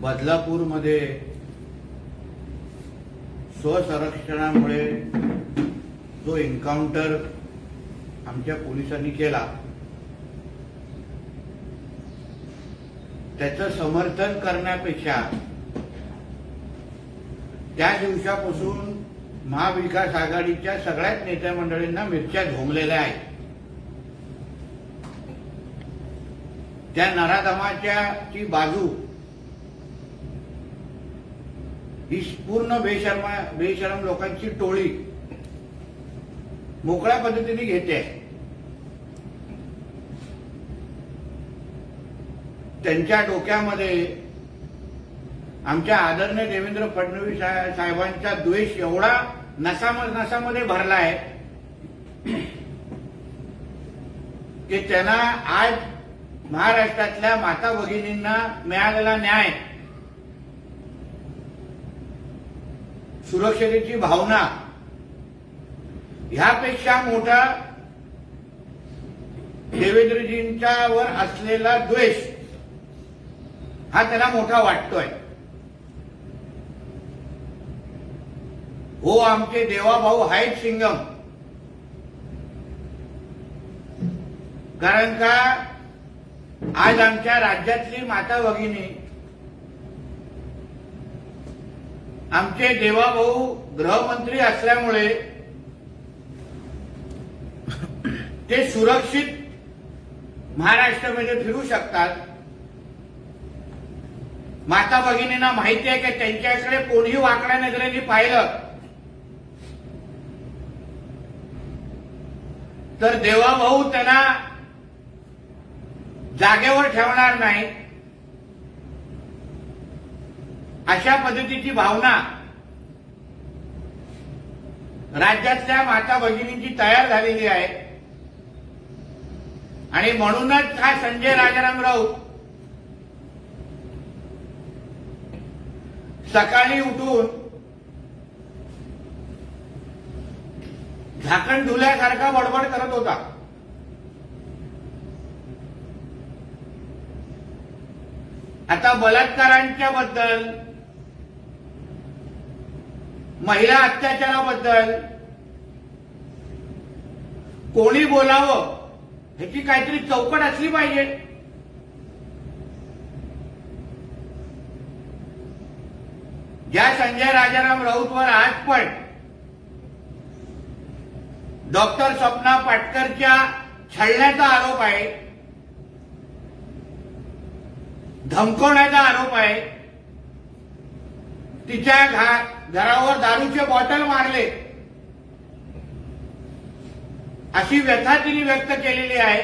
बदलापूरमध्ये स्वसंरक्षणामुळे जो एन्काउंटर आमच्या पोलिसांनी केला त्याचं समर्थन करण्यापेक्षा त्या दिवसापासून महाविकास आघाडीच्या सगळ्याच नेत्या मंडळींना मिरच्या झोंबलेल्या आहेत. त्या नराधमाच्या ची बाजू ही पूर्ण बेशर्मा बेशरम लोकांची टोळी मोकळ्या पद्धतीने घेते. त्यांच्या डोक्यामध्ये आमच्या आदरणीय देवेंद्र फडणवीस साहेबांचा द्वेष एवढा नसा नसामध्ये भरला आहे की त्यांना आज महाराष्ट्रातल्या माता भगिनींना मिळालेला न्याय सुरक्षतेची भावना. ह्यापेक्षा मोठा देवेंद्रजींच्यावर असलेला द्वेष हा त्याला मोठा वाटतोय. हो आमचे देवाभाऊ आहेत सिंगम. कारण का? आज आमच्या राज्यातली माता भगिनी आमचे देवाभाऊ गृहमंत्री असल्यामुळे ते सुरक्षित महाराष्ट्रामध्ये फिरू शकतात. माता भगिनींना माहिती आहे की त्यांच्याकडे कोणीही वाकड्या नजरेने पाहिलं तर देवाभाऊ त्यांना जागेवर ठेवणार नाही अशा पद्धतीची भावना राज्यातल्या माता भगिनींची तयार झालेली आहे. आणि म्हणूनच हा संजय राजाराम राऊत सकाळी उठून झाकण धुल्यासारखा बडबड करत होता. आता बलात्कारांच्या बद्दल महिला अत्याचाराबद्दल कोणी बोलावं ह्याची काहीतरी चौकट असली पाहिजे. ज्या संजय राजाराम राऊतवर आज पण डॉक्टर स्वप्ना पाटकरच्या छळण्याचा आरोप आहे. धमकवण्याचा आरोप आहे. तिच्या घा- घरावर दारूचे बॉटल मारले. अशी व्यथा तिने व्यक्त केलेली आहे.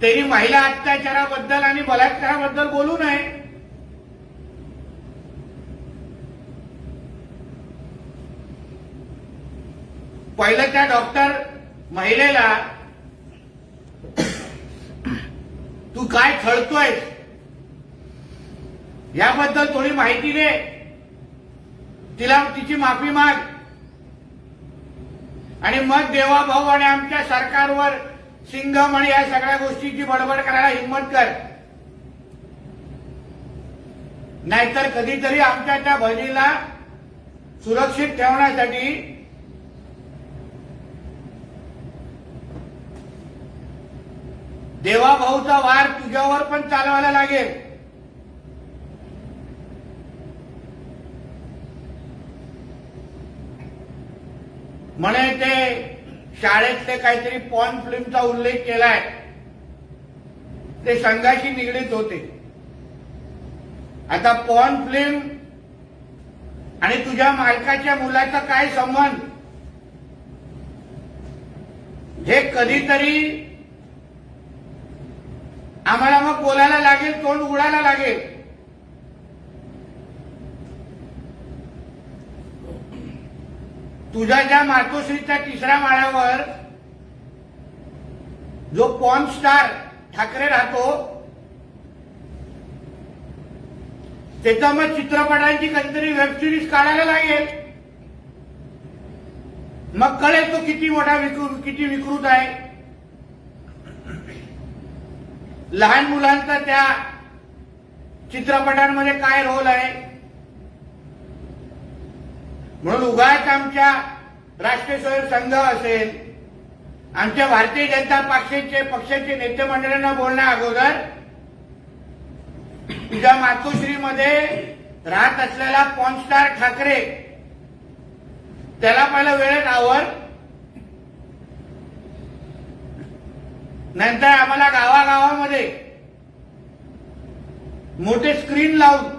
त्यांनी महिला अत्याचाराबद्दल आणि बलात्काराबद्दल बोलू नये. पहिलं त्या डॉक्टर महिलेला तू काय खळतोयस याबद्दल थोडी माहिती दे. तिला तिची माफी माग. आणि मग देवाभाऊ आणि आमच्या सरकारवर सिंघम आणि या सगळ्या गोष्टीची बडबड करायला हिंमत कर. नाहीतर कधीतरी आमच्या त्या बहिणीला सुरक्षित ठेवण्यासाठी देवाभाऊचा वार तुझ्यावर पण चालवायला लागेल. म्हणे ते शाळेतले काहीतरी पॉन फिल्मचा उल्लेख केलाय. ते संघाशी निगडीत होते. आता पॉन फिल्म आणि तुझ्या मालकाच्या मुलाचा काय संबंध? हे कधीतरी आम्हाला मग बोलायला लागेल तोंड उडायला लागेल. तुझ्या ज्या मातोश्रीच्या तिसऱ्या माळ्यावर जो पॉन स्टार ठाकरे राहतो त्याचा मग चित्रपटांची कधीतरी वेब सिरीज काढायला लागेल. मग कळेल तो किती मोठा विकृत किती विकृत आहे. लहान मुलांचा त्या चित्रपटांमध्ये काय रोल आहे? म्हणून उगाच आमच्या राष्ट्रीय स्वयं संघ असेल आमच्या भारतीय जनता पक्षाचे पक्षाचे नेते मंडळांना बोलण्या अगोदर तुझ्या मातोश्रीमध्ये राहत असलेला पॉनस्टार ठाकरे त्याला पहिला वेळेत आवर नंतर आम्हाला गावागावामध्ये मोठे स्क्रीन लावून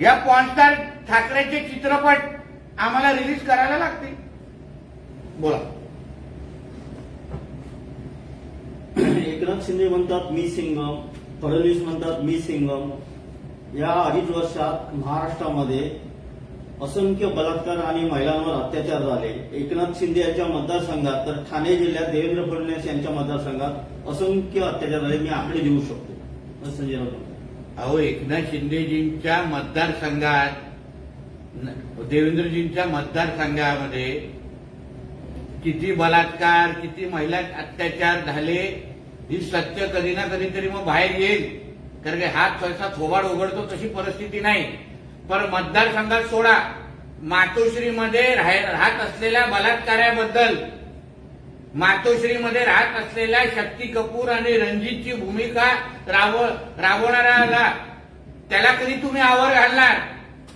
या पॉनस्टार ठाकरेचे चित्रपट आम्हाला रिलीज करायला लागतील. बोला. एकनाथ शिंदे म्हणतात मी सिंगम. फडणवीस म्हणतात मी सिंगम. या अडीच वर्षात महाराष्ट्रामध्ये असंख्य बलात्कार आणि महिलांवर अत्याचार झाले. एकनाथ शिंदे यांच्या मतदारसंघात तर ठाणे जिल्ह्यात देवेंद्र फडणवीस यांच्या मतदारसंघात असंख्य अत्याचार झाले. मी आकडे देऊ शकतो. संजय राऊत. अहो एकनाथ शिंदेजींच्या मतदारसंघात देवेंद्रजींच्या मतदारसंघामध्ये किती बलात्कार किती महिला अत्याचार झाले ही सत्य कधी ना कधीतरी मग बाहेर येईल. कारण की हात सहसा थोबाड उघडतो तशी परिस्थिती नाही. पण मतदारसंघात सोडा. मातोश्रीमध्ये राहत असलेल्या बलात्काराबद्दल मातोश्रीमध्ये राहत असलेल्या शक्ती कपूर आणि रणजितची भूमिका राब राबवणाऱ्याला त्याला कधी तुम्ही आवर घालणार?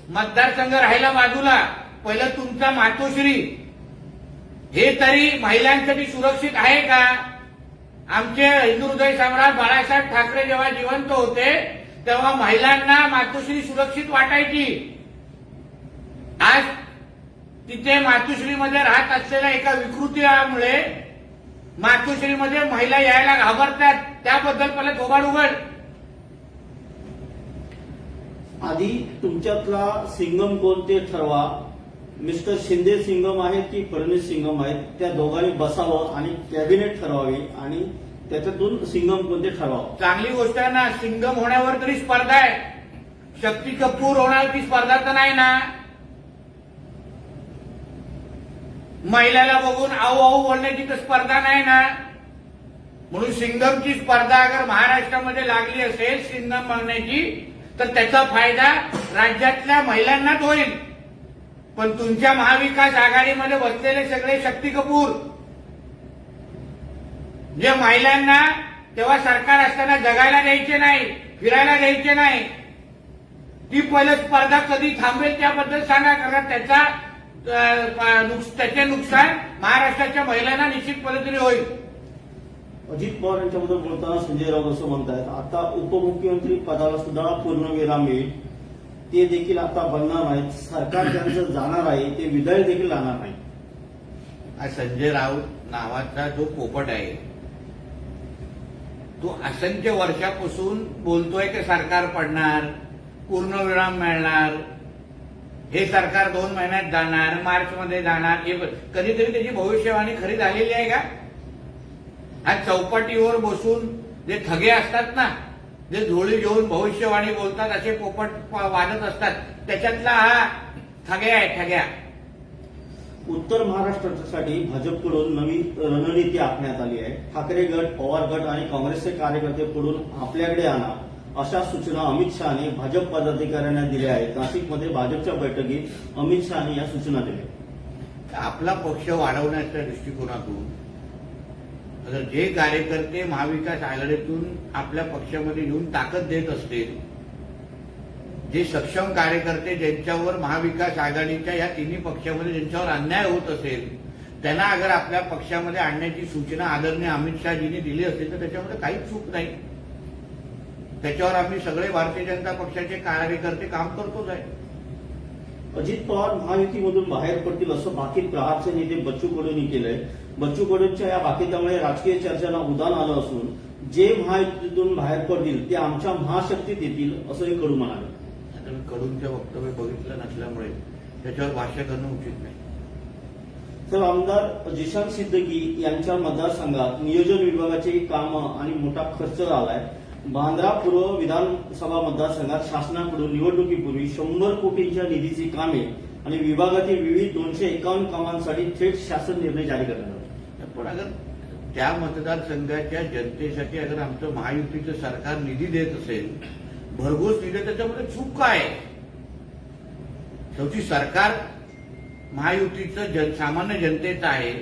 मतदारसंघ राहिला बाजूला. पहिलं तुमचा मातोश्री. हे तरी महिलांसाठी सुरक्षित आहे का? आमचे हिंदू हृदय सम्राट बाळासाहेब ठाकरे जेव्हा जिवंत होते तेव्हा महिलांना मातोश्री सुरक्षित वाटायची. आज तिथे मातोश्रीमध्ये राहत असलेल्या एका विकृतीमुळे मातोश्रीमध्ये महिला यायला घाबरतात. त्याबद्दल पहिला थोबाड उघड. आधी तुमच्यातला सिंगम कोण ते ठरवा. मिस्टर शिंदे सिंगम आहेत की फडणवीस सिंगम आहेत त्या दोघांनी बसावं आणि कॅबिनेट ठरवावी आणि त्याच्यातून सिंगम कोणते ठरवावं. चांगली गोष्ट आहे ना सिंगम होण्यावर तरी स्पर्धा आहे. शक्ती कपूर होणार ती स्पर्धा तर नाही ना. महिलाला बघून आऊ आऊ बोलण्याची तर स्पर्धा नाही ना. म्हणून सिंगमची स्पर्धा अगर महाराष्ट्रामध्ये लागली असेल सिंगम बनण्याची तर त्याचा फायदा राज्यातल्या महिलांनाच होईल. पण तुमच्या महाविकास आघाडीमध्ये बसलेले सगळे शक्ती कपूर जे महिलांना तेव्हा सरकार असताना जगायला द्यायचे नाही फिरायला द्यायचे नाही ती पहिलं स्पर्धा कधी थांबेल त्याबद्दल सांगा कारण त्याचा त्याचे नुकसान महाराष्ट्राच्या महिलांना निश्चित पद्धतीने होईल. अजित पवार यांच्याबद्दल बोलताना संजय राऊत असं म्हणतायत आता उपमुख्यमंत्री पदाला सुद्धा पूर्णविराम येईल ते देखील आता बनणार नाहीत सरकार त्यांचं जाणार आहे ते विधायक देखील राहणार नाही. हा संजय राऊत नावाचा जो पोपट आहे तो असंख्य वर्षापासून बोलतोय की सरकार पडणार पूर्णविराम मिळणार. हे सरकार दोन महिन्यात जाणार मार्च मध्ये जाणार हे कधीतरी त्याची भविष्यवाणी खरी झालेली आहे का? आज चौपाटीवर बसून जे ठगे असतात ना जे धुळी घेऊन भविष्यवाणी बोलतात असे पोपट वाजत असतात. त्याच्यातला हा ठग्या आहे ठग्या. उत्तर महाराष्ट्रासाठी भाजपकडून नवी रणनीती आखण्यात आली आहे. ठाकरे गट पवार गट आणि काँग्रेसचे कार्यकर्ते पुढून आपल्याकडे आणा. अशा सूचना अमित शहाने भाजप पदाधिकाऱ्यांना दिल्या आहेत. नाशिकमध्ये भाजपच्या बैठकीत अमित शहाने या सूचना दिल्या. आपला पक्ष वाढवण्याच्या दृष्टिकोनातून जे कार्यकर्ते महाविकास आघाडीतून आपल्या पक्षामध्ये येऊन ताकद देत असतील जे सक्षम कार्यकर्ते ज्यांच्यावर महाविकास आघाडीच्या या तिन्ही पक्षामध्ये ज्यांच्यावर अन्याय होत असेल त्यांना अगर आपल्या पक्षामध्ये आणण्याची सूचना आदरणीय अमित शहाजींनी दिली असेल तर त्याच्यामध्ये काहीच चूक नाही. त्याच्यावर आम्ही सगळे भारतीय जनता पक्षाचे कार्यकर्ते काम करतोच आहे. अजित पवार महायुतीमधून बाहेर पडतील असं बाकीत प्रहारचे नेते बच्चू कडूंनी केलंय. बच्चू कडूंच्या या बाकीतामुळे राजकीय चर्चांना उदान आलं असून जे महायुतीतून बाहेर पडतील ते आमच्या महाशक्तीत येतील असंही कडू म्हणाले. आता मी वक्तव्य बघितलं नसल्यामुळे त्याच्यावर भाष्य करणं उचित नाही. तर आमदार जिशान सिद्दकी यांच्या मतदारसंघात नियोजन विभागाचे कामं आणि मोठा खर्च झालाय. बांद्रा पूर्व विधानसभा मतदारसंघात शासनाकडून निवडणुकीपूर्वी शंभर कोटींच्या निधीची कामे आणि विभागातील विविध दोनशे एकावन्न कामांसाठी थेट शासन निर्णय जारी करण्यात आला. पण अगर त्या मतदारसंघाच्या जनतेसाठी अगर आमचं महायुतीचं सरकार निधी देत असेल भरघोस निधी त्याच्यामध्ये चूक काय आहे? शेवटी सरकार महायुतीचं जन सामान्य जनतेचं आहे.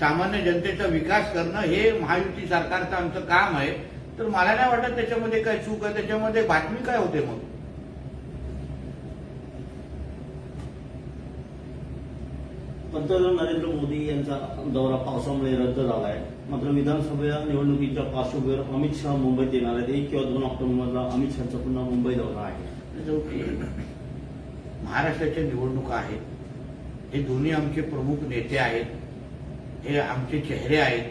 सामान्य जनतेचा विकास करणं हे महायुती सरकारचं आमचं काम आहे. तर मला नाही वाटत त्याच्यामध्ये काय चूक आहे त्याच्यामध्ये बातमी काय होते मग? पंतप्रधान नरेंद्र मोदी यांचा दौरा पावसामुळे रद्द झाला आहे मात्र विधानसभा निवडणुकीच्या पार्श्वभूमीवर अमित शहा मुंबईत येणार आहेत. एक किंवा दोन ऑक्टोबरला अमित शहाचा पुन्हा मुंबई दौरा आहे. महाराष्ट्राच्या निवडणुका आहेत हे दोन्ही आमचे प्रमुख नेते आहेत. हे आमचे चेहरे आहेत.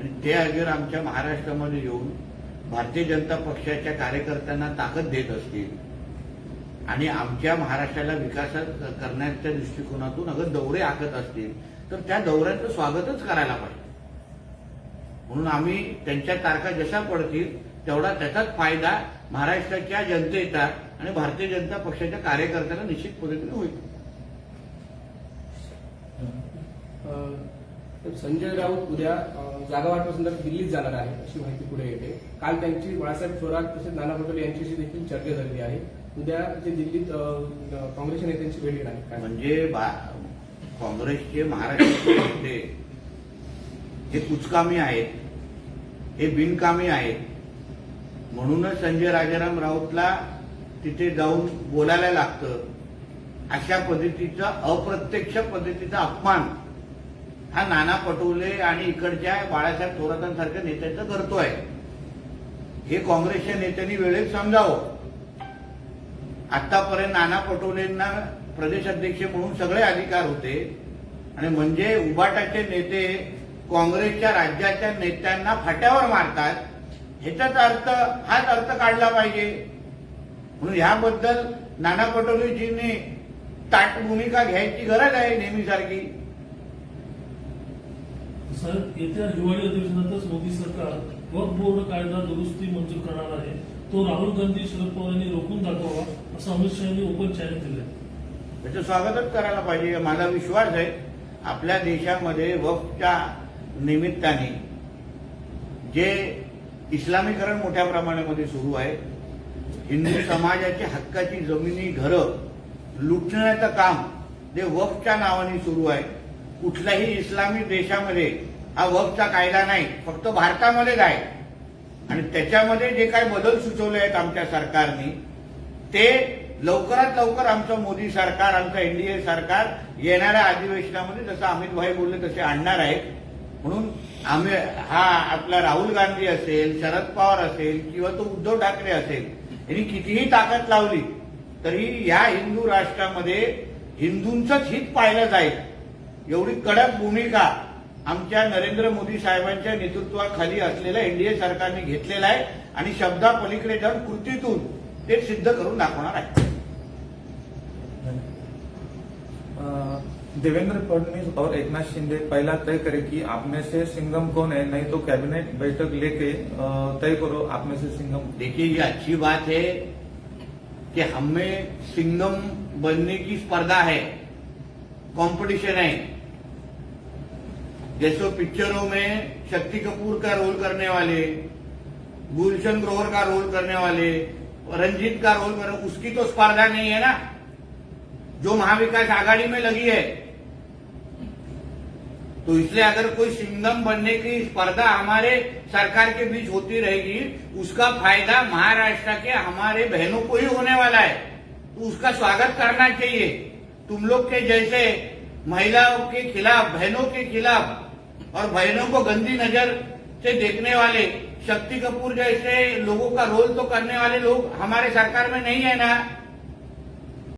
आणि ते अगर आमच्या महाराष्ट्रामध्ये येऊन भारतीय जनता पक्षाच्या कार्यकर्त्यांना ताकद देत असतील आणि आमच्या महाराष्ट्राला विकासात करण्याच्या दृष्टिकोनातून अगर दौरे आखत असतील तर त्या दौऱ्यांचं स्वागतच करायला पाहिजे. म्हणून आम्ही त्यांच्या तारखा जशा पडतील तेवढा त्याचाच फायदा महाराष्ट्राच्या जनतेचा आणि भारतीय जनता पक्षाच्या कार्यकर्त्यांना निश्चित पद्धतीने होईल तर संजय राऊत उद्या जागा वाटपासंदर्भात दिल्लीत जाणार आहे अशी माहिती पुढे येते. काल त्यांची बाळासाहेब थोरात तसेच नाना पटोले यांच्याशी देखील चर्चा झालेली आहे. उद्या ते दिल्लीत काँग्रेसच्या नेत्यांची भेट घेणार आहे म्हणजे काँग्रेसचे महाराष्ट्राचे नेते हे कुचकामी आहेत हे बिनकामी आहेत. म्हणूनच संजय राजाराम राऊतला तिथे जाऊन बोलायला लागतं. अशा पद्धतीचा अप्रत्यक्ष पद्धतीचा अपमान हा नाना पटोले आणि इकडच्या बाळासाहेब थोरातांसारख्या नेत्यांचं करतोय हे काँग्रेसच्या नेत्यांनी वेळेत समजावं. आतापर्यंत नाना पटोलेंना प्रदेश अध्यक्ष म्हणून सगळे अधिकार होते. आणि म्हणजे उबाटाचे नेते काँग्रेसच्या राज्याच्या नेत्यांना फाट्यावर मारतात. ह्याचाच अर्थ हाच अर्थ काढला पाहिजे. म्हणून ह्याबद्दल नाना पटोलेजींनी ताट भूमिका घ्यायची गरज आहे नेहमीसारखी. सर येत्या हिवाळी अधिवेशनातच मोदी सरकार वक्फ बोर्ड कायदा दुरुस्ती मंजूर करणार आहे. तो राहुल गांधी शरद पवार यांनी रोखून दाखवावा असं अमित शहा यांनी ओपन चॅलेंज दिलं त्याचं स्वागतच करायला पाहिजे माझा विश्वास आहे आपल्या देशामध्ये वक्फच्या निमित्ताने जे इस्लामीकरण मोठ्या प्रमाणामध्ये सुरू आहे हिंदू समाजाच्या हक्काची जमिनी घरं लुटण्याचं काम जे वक्फच्या नावाने सुरू आहे कुठल्याही इस्लामी देशामध्ये हा वक्फचा कायदा नाही फक्त भारतामध्येच आहे. आणि त्याच्यामध्ये जे काही बदल सुचवले आहेत आमच्या सरकारने ते लवकरात लवकर आमचं मोदी सरकार आमचं एनडीए सरकार येणाऱ्या अधिवेशनामध्ये जसं अमित भाई बोलले तसे आणणार आहेत. म्हणून आम्ही हा आपला राहुल गांधी असेल शरद पवार असेल किंवा तो उद्धव ठाकरे असेल यांनी कितीही ताकद लावली तरी या हिंदू राष्ट्रामध्ये हिंदूंचंच हित पाहिलं जाईल. एवढी कडक भूमिका आमच्या नरेंद्र मोदी साहेबांच्या नेतृत्वाखाली असलेल्या एनडीए सरकारने घेतलेला आहे आणि शब्दा पलीकडे जाऊन कृतीतून ते सिद्ध करून दाखवणार आहे. देवेंद्र फडणवीस और एक नाथ शिंदे पहला तय करे कि आप में से सिंघम कौन है? नहीं तो कैबिनेट बैठक लेके तय करो आप में से सिंघम। देखिए ये अच्छी बात है कि हमें सिंगम बनने की स्पर्धा है। कंपटीशन है। जैसे पिक्चरों में शक्ति कपूर का रोल करने वाले, गुलशन ग्रोवर का रोल करने वाले, रंजीत का रोल करने उसकी तो स्पर्धा नहीं है ना। जो महाविकास आघाड़ी में लगी है। तो इसलिए अगर कोई सिंगम बनने की स्पर्धा हमारे सरकार के बीच होती रहेगी, उसका फ़ायदा महाराष्ट्र के हमारे बहनों को ही होने वाला है। तो उसका स्वागत करना चाहिए। तुम लोग के जैसे महिलाओं के खिलाफ, बहनों के खिलाफ और बहनों को गंदी नज़र से देखने वाले शक्ति कपूर जैसे लोगों का रोल तो करने वाले लोग हमारे सरकार में नहीं है ना?